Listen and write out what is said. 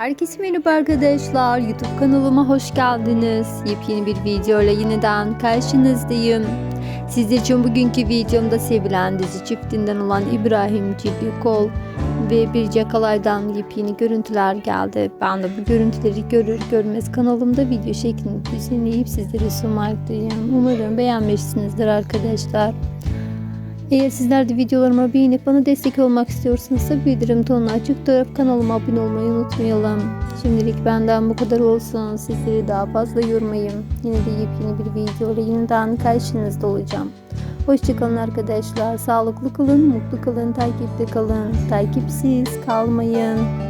Herkese merhaba arkadaşlar. YouTube kanalıma hoş geldiniz. Yepyeni bir video ile yeniden karşınızdayım. Sizler için bugünkü videomda sevilen dizi çiftinden olan İbrahim Cibikol ve Birce Kalay'dan yepyeni görüntüler geldi. Ben de bu görüntüleri görür görmez kanalımda video şeklinde düzenleyip sizlere sunmaktayım. Umarım beğenmişsinizdir arkadaşlar. Eğer sizler de videolarıma beğenip bana destek olmak istiyorsanız da bildirim tonunu açık tutup kanalıma abone olmayı unutmayalım. Şimdilik benden bu kadar olsun. Sizleri daha fazla yormayayım. Yine de yepyeni bir video ile yeniden karşınızda olacağım. Hoşçakalın arkadaşlar. Sağlıklı kalın, mutlu kalın, takipte kalın. Takipsiz kalmayın.